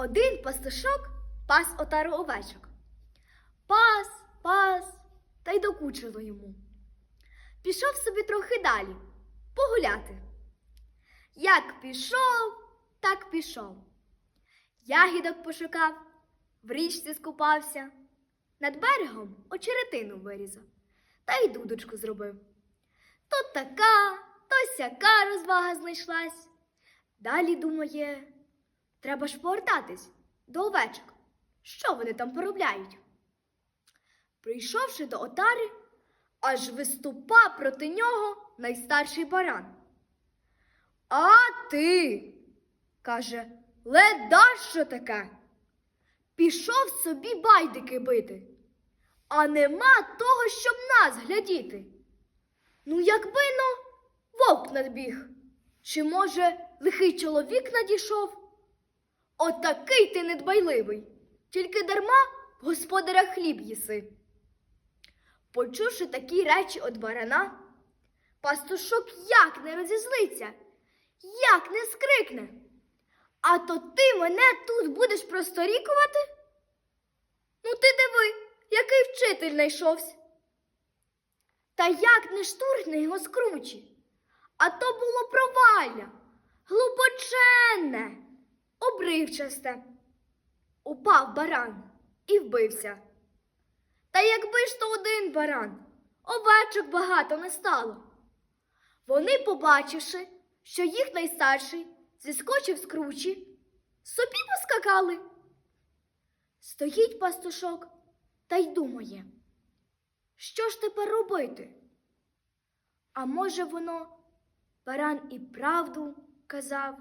Один пастушок пас отару овечок. Пас, пас, та й докучило йому. Пішов собі трохи далі погуляти. Як пішов, так пішов. Ягідок пошукав, в річці скупався, над берегом очеретину вирізав та й дудочку зробив. То така, то сяка розвага знайшлась. Далі думає, треба ж повертатись до овечок. Що вони там поробляють? Прийшовши до отари, аж виступа проти нього найстарший баран. А ти, каже, леда що таке? Пішов собі байдики бити, а нема того, щоб нас глядіти. Ну, якби но вовк надбіг, чи, може, лихий чоловік надійшов? Отакий ти недбайливий, тільки дарма господаря хліб їси. Почувши такі речі від барана, пастушок як не розізлиться, як не скрикне. А то ти мене тут будеш просторікувати? Ну, ти диви, який вчитель знайшовся. Та як не штурхне його скручі? А то було провалля, глибоченне, обривчасте. Упав баран і вбився. Та якби ж то один баран, овечок багато не стало. Вони, побачивши, що їх найстарший зіскочив з кручі, собі поскакали. Стоїть пастушок та й думає, що ж тепер робити? А може, воно баран і правду казав,